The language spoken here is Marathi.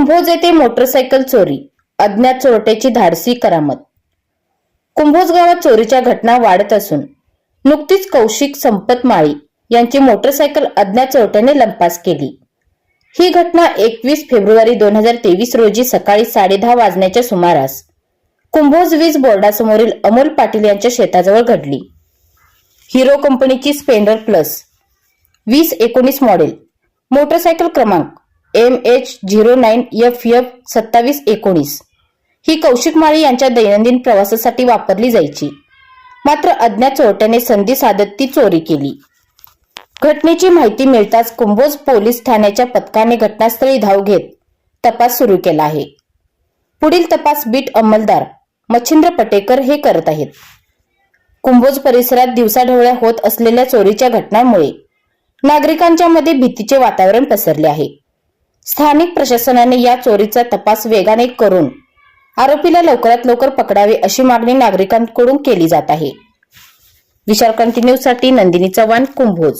कुंभोज येथे मोटरसायकल चोरी अज्ञात चोरट्याची धाडसी करामत. कुंभोज गावात चोरीच्या घटना वाढत असून नुकतीच कौशिक संपत माळी यांची मोटरसायकल अज्ञात चोरट्याने लंपास केली. ही घटना एकवीस फेब्रुवारी दोन हजार तेवीस रोजी सकाळी साडेदहा वाजण्याच्या सुमारास कुंभोज वीज बोर्डासमोरील अमोल पाटील यांच्या शेताजवळ घडली. हिरो कंपनीची स्पेंडर प्लस वीस एकोणीस मॉडेल मोटरसायकल क्रमांक M H zero nine F F सत्तावीस एकोणीस. ही कौशिक माळी यांच्या दैनंदिन प्रवासासाठी वापरली जायची. मात्र अज्ञात चोरट्याने संधी साधत ती चोरी केली. घटनेची माहिती मिळताच कुंभोज पोलीस ठाण्याच्या पथकाने घटनास्थळी धाव घेत तपास सुरू केला आहे. पुढील तपास बीट अंमलदार मच्छिंद्र पटेकर हे करत आहेत. कुंभोज परिसरात दिवसाढवळ्या होत असलेल्या चोरीच्या घटनांमुळे नागरिकांच्या मध्ये भीतीचे वातावरण पसरले आहे. स्थानिक प्रशासनाने या चोरीचा तपास वेगाने करून आरोपीला लवकरात लवकर पकडावे अशी मागणी नागरिकांकडून केली जात आहे. विशाल क्रांती न्यूजसाठी नंदिनी चव्हाण कुंभोज.